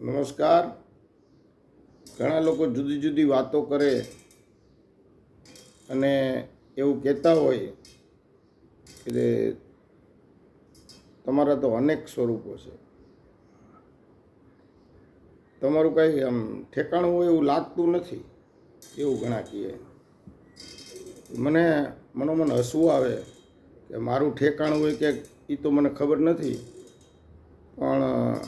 નમસ્કાર. ઘણા લોકો જુદી જુદી વાતો કરે અને એવું કહેતા હોય કે તમારા તો અનેક સ્વરૂપો છે. તમારું કાંઈ આમ ઠેકાણું હોય એવું લાગતું નથી? એવું ઘણા કહે મને મનોમન હસવું આવે કે મારું ઠેકાણું હોય કે એ તો મને ખબર નથી. પણ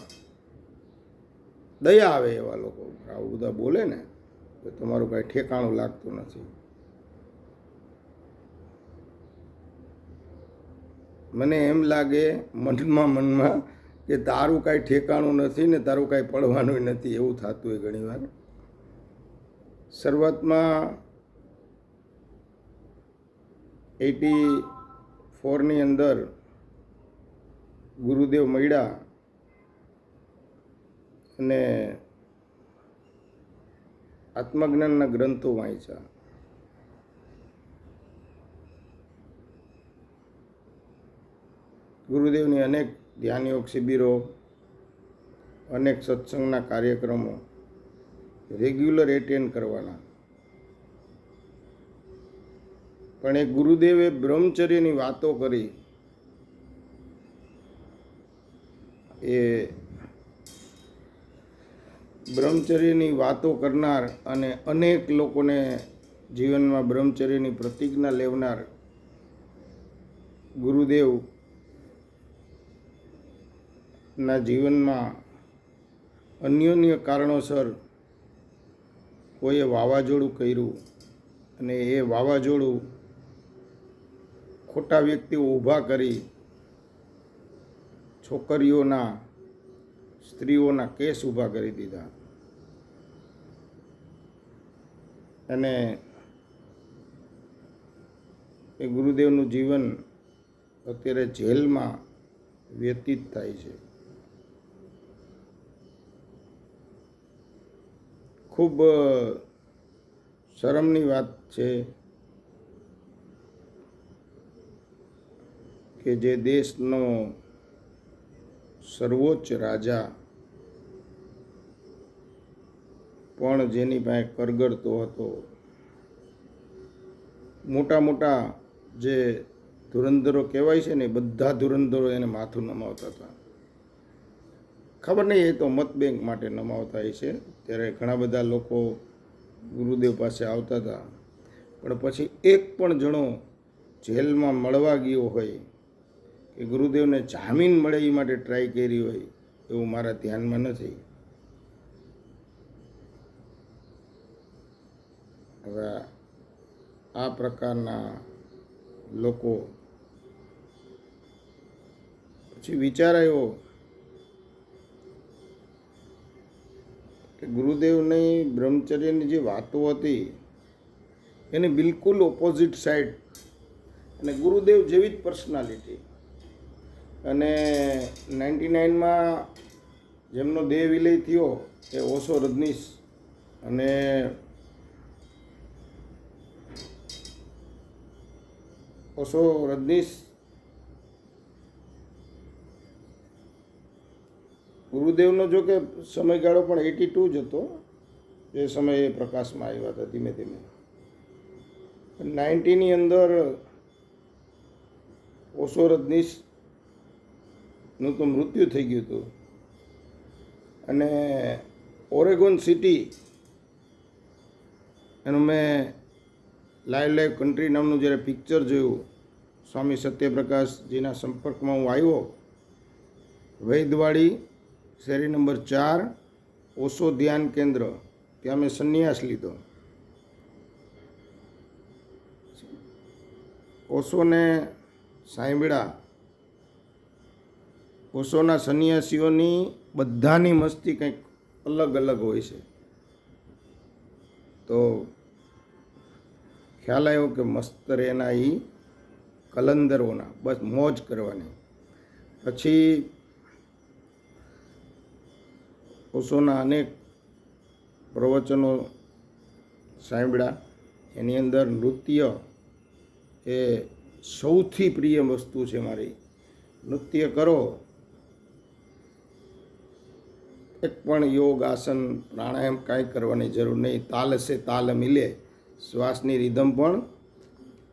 દયા આવે એવા લોકો. આવું બધા બોલે ને કે તમારું કાંઈ ઠેકાણું લાગતું નથી. મને એમ લાગે મનમાં મનમાં કે તારું કાંઈ ઠેકાણું નથી ને તારું કાંઈ પડવાનું નથી, એવું થતું હોય ઘણીવાર. શરૂઆતમાં એટી ફોરની અંદર ગુરુદેવ મળ્યા. અને આત્મજ્ઞાનના ગ્રંથો વાંચ્યા ગુરુદેવની અનેક ધ્યાનયોગ શિબિરો, અનેક સત્સંગના કાર્યક્રમો રેગ્યુલર એટેન્ડ કરવાના. પણ એ ગુરુદેવે બ્રહ્મચર્યની વાતો કરી. એ બ્રહ્મચર્યની વાતો કરનાર અને અનેક લોકોને જીવનમાં બ્રહ્મચર્યની પ્રતિજ્ઞા લેવનાર ગુરુદેવ ના જીવનમાં અન્યોન્ય કારણોસર કોઈએ વાવાઝોડું કર્યું અને એ વાવાઝોડું ખોટા વ્યક્તિઓ ઊભા કરી છોકરીઓના સ્ત્રીઓના કેસ ઊભા કરી દીધા. અને એ ગુરુદેવનું જીવન અત્યારે જેલમાં વ્યતીત થાય છે. ખૂબ શરમની વાત છે કે જે દેશનો સર્વોચ્ચ રાજા પણ જેની પાસે કરગરતો હતો. મોટા મોટા જે ધુરંધરો કહેવાય છે ને, બધા ધુરંધરો એને માથું નમાવતા હતા. ખબર નહીં, એ તો મત બેંક માટે નમાવતા હશે ત્યારે ઘણા બધા લોકો ગુરુદેવ પાસે આવતા હતા. પણ પછી એક પણ જણો જેલમાં મળવા ગયો હોય કે ગુરુદેવને જામીન મળે એ માટે ટ્રાય કરી હોય એવું મારા ધ્યાનમાં નથી. હવે આ પ્રકારના લોકો પછી વિચાર આવ્યો કે ગુરુદેવની બ્રહ્મચર્યની જે વાતો હતી એની બિલકુલ ઓપોઝિટ સાઈડ અને ગુરુદેવ જેવી જ પર્સનાલિટી અને નાઇન્ટી નાઇનમાં જેમનો દેહ વિલય થયો એ ઓશો રજનીશ અને ઓશો રજનીશ ગુરુદેવનો જો કે સમયગાળો પણ એટી ટુ જ હતો એ સમયે પ્રકાશમાં આવ્યા હતા ધીમે ધીમે. નાઇન્ટીની અંદર ઓશો રજનીશનું તો મૃત્યુ થઈ ગયું હતું. અને ઓરેગોન સિટી એનું મેં લાઈવ લાઈવ કન્ટ્રી નામનું જ્યારે પિક્ચર જોયું, સ્વામી સત્યપ્રકાશજીના સંપર્કમાં હું આવ્યો વૈદવાડી શેરી નંબર ચાર, ઓશો ધ્યાન કેન્દ્ર, ત્યાં મેં સંન્યાસ લીધો. ઓશોને સાંભળ્યા ઓશોના સંન્યાસીઓની બધાની મસ્તી કંઈક અલગ અલગ હોય છે. તો ખ્યાલ આવ્યો કે મસ્ત રહેના એ કલંદરોના, બસ મોજ કરવાની. પછી ઓશોના અનેક પ્રવચનો સાંભળ્યા. એની અંદર નૃત્ય એ સૌથી પ્રિય વસ્તુ છે મારી. નૃત્ય કરો એક પણ યોગ, આસન, પ્રાણાયામ કાંઈ કરવાની જરૂર નહીં. તાલ હશે તાલ મિલે. શ્વાસની રીધમ પણ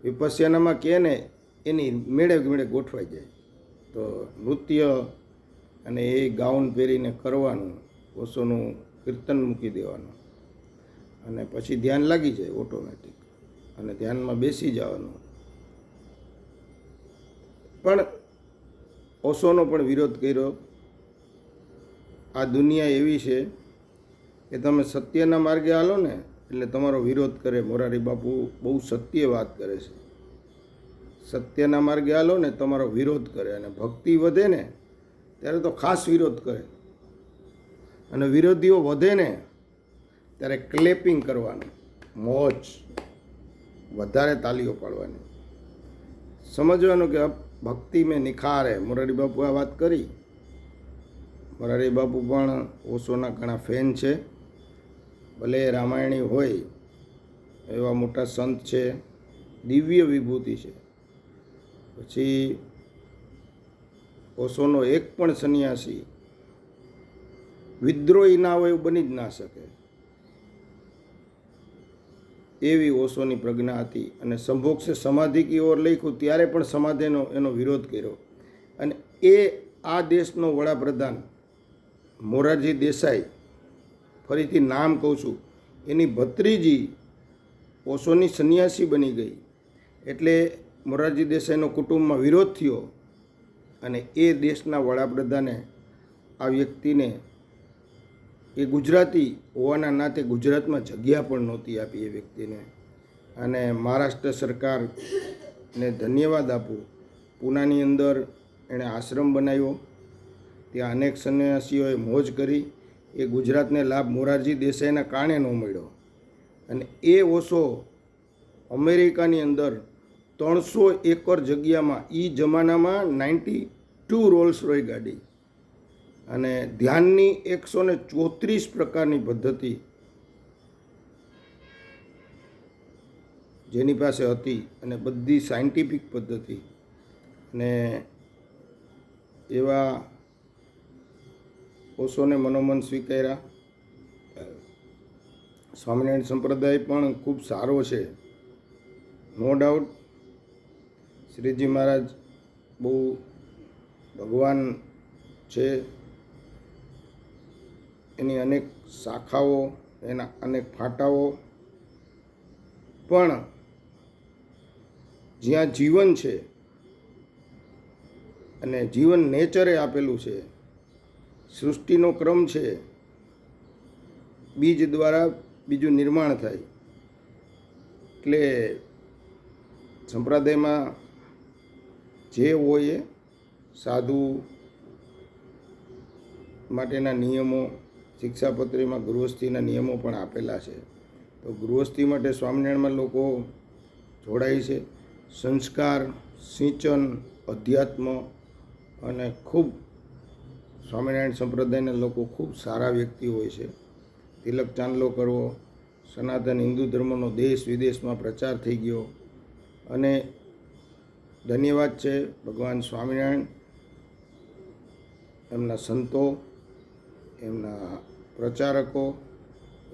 વિપસ્યનામાં કહે ને, એની મેળે મેળે ગોઠવાઈ જાય. તો નૃત્ય અને એ ગાઉન પહેરીને કરવાનું, ઓશોનું કીર્તન મૂકી દેવાનું. અને પછી ધ્યાન લાગી જાય ઓટોમેટિક. અને ધ્યાનમાં બેસી જવાનું. પણ ઓશોનો પણ વિરોધ કર્યો. આ દુનિયા એવી છે કે તમે સત્યના માર્ગે હાલો ને, એટલે તમારો વિરોધ કરે. મોરારી બાપુ બહુ સત્ય વાત કરે છે. સત્યના માર્ગે હાલો ને, તમારો વિરોધ કરે અને ભક્તિ વધે ને, ત્યારે તો ખાસ વિરોધ કરે. અને વિરોધીઓ વધે ને, ત્યારે ક્લેપિંગ કરવાનું, મોજ વધારે તાલીઓ પાડવાની. સમજવાનું કે ભક્તિ મેં નિખાર. હે મોરારી બાપુ આ વાત કરી. મોરારી બાપુ પણ ઓશોના ઘણા ફેન છે. ભલે રામાયણી હોય, એવા મોટા સંત છે, દિવ્ય વિભૂતિ છે. પછી ઓશોનો એક પણ સંન્યાસી વિદ્રોહી ના હોય એવું બની જ ના શકે. એવી ઓશોની પ્રજ્ઞા હતી અને સંભોક્ષે સમાધિ કી ઓર લખ્યું ત્યારે પણ સમાધિનો એનો વિરોધ કર્યો. અને એ આ દેશનો વડાપ્રધાન મોરારજી દેસાઈ ફરીથી નામ કહું છું, એની ભત્રીજી ઓશોની સંન્યાસી બની ગઈ. એટલે મોરારજી દેસાઈનો કુટુંબમાં વિરોધ થયો અને એ દેશના વડાપ્રધાને આ વ્યક્તિને એ ગુજરાતી હોવાના નાતે ગુજરાતમાં જગ્યા પણ નહોતી આપી એ વ્યક્તિને. અને મહારાષ્ટ્ર સરકારને ધન્યવાદ આપું. પૂનાની અંદર એણે આશ્રમ બનાવ્યો. ત્યાં અનેક સંન્યાસીઓએ મોજ કરી. એ ગુજરાતને લાભ મોરારજી દેસાઈના કારણે ન મળ્યો. અને એ ઓશો અમેરિકાની અંદર ત્રણસો એકર જગ્યામાં એ જમાનામાં નાઇન્ટી ટુ રોલ્સ રોય ગાડી. અને ધ્યાનની એકસો ને ચોત્રીસ પ્રકારની પદ્ધતિ જેની પાસે હતી અને બધી સાયન્ટિફિક પદ્ધતિ. અને એવા ઓશોને મનોમન સ્વીકાર્યા. સ્વામિનારાયણ સંપ્રદાય પણ ખૂબ સારો છે. નો ડાઉટ શ્રીજી મહારાજ બહુ ભગવાન છે. એની અનેક શાખાઓ, એના અનેક ફાટાઓ. પણ જ્યાં જીવન છે અને જીવન નેચરે આપેલું છે સૃષ્ટિનો ક્રમ છે. બીજ દ્વારા બીજું નિર્માણ થાય. એટલે સંપ્રદાયમાં જે હોય એ સાધુ માટેના નિયમો, શિક્ષાપત્રીમાં ગૃહસ્થિના નિયમો પણ આપેલા છે. તો ગૃહસ્થી માટે સ્વામિનારાયણમાં લોકો જોડાય છે. સંસ્કાર, સિંચન, અધ્યાત્મ અને ખૂબ સ્વામિનારાયણ સંપ્રદાયના લોકો ખૂબ સારા વ્યક્તિ હોય છે. તિલક ચાંદલો કરવો, સનાતન હિન્દુ ધર્મનો દેશ વિદેશમાં પ્રચાર થઈ ગયો. અને ધન્યવાદ છે ભગવાન સ્વામિનારાયણ, એમના સંતો, એમના પ્રચારકો,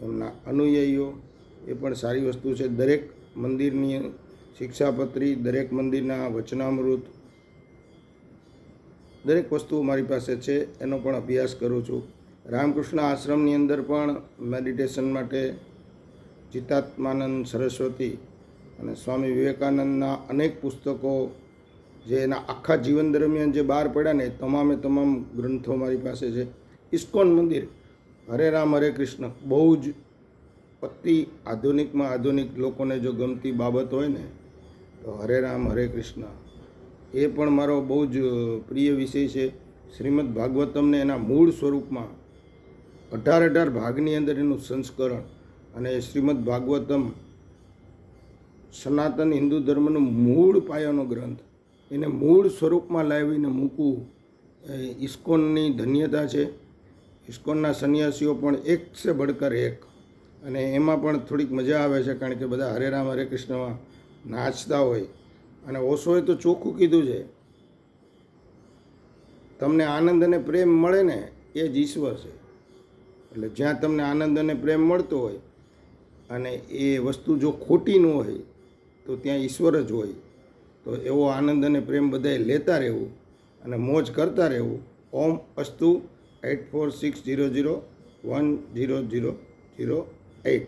એમના અનુયાયીઓ, એ પણ સારી વસ્તુ છે. દરેક મંદિરની શિક્ષાપત્રી, દરેક મંદિરના વચનામૃત દરેક વસ્તુ મારી પાસે છે, એનો પણ અભ્યાસ કરું છું. રામકૃષ્ણ આશ્રમની અંદર પણ મેડિટેશન માટે ચિત્તાત્માનંદ સરસ્વતી અને સ્વામી વિવેકાનંદના અનેક પુસ્તકો જે એના આખા જીવન દરમિયાન જે બહાર પડ્યા ને તમામે તમામ ગ્રંથો મારી પાસે છે. ઇસ્કોન મંદિર, હરે રામ, હરે કૃષ્ણ, બહુ જ અતિ આધુનિકમાં આધુનિક લોકોને જો ગમતી બાબત હોય ને, તો હરે રામ, હરે કૃષ્ણ એ પણ મારો બહુ જ પ્રિય વિષય છે. શ્રીમદ ભાગવતમને એના મૂળ સ્વરૂપમાં અઢાર અઢાર ભાગની અંદર એનું સંસ્કરણ અને શ્રીમદ ભાગવતમ સનાતન હિન્દુ ધર્મનો મૂળ પાયાનો ગ્રંથ એને મૂળ સ્વરૂપમાં લાવીને મૂકવું એ ઇસ્કોનની ધન્યતા છે. ઇસ્કોનના સંન્યાસીઓ પણ એક છે બળકર એક અને એમાં પણ થોડીક મજા આવે છે કારણ કે બધા હરે રામ, હરે કૃષ્ણમાં નાચતા હોય. અને ઓશોએ તો ચોખ્ખું કીધું છે. તમને આનંદ અને પ્રેમ મળે ને એ જ ઈશ્વર છે. એટલે જ્યાં તમને આનંદ અને પ્રેમ મળતો હોય અને એ વસ્તુ જો ખોટી ન હોય, તો ત્યાં ઈશ્વર જ હોય. તો એવો આનંદ અને પ્રેમ બધાએ લેતા રહેવું અને મોજ કરતા રહેવું. ઓમ અસ્તુ eight four six zero zero one zero zero zero eight.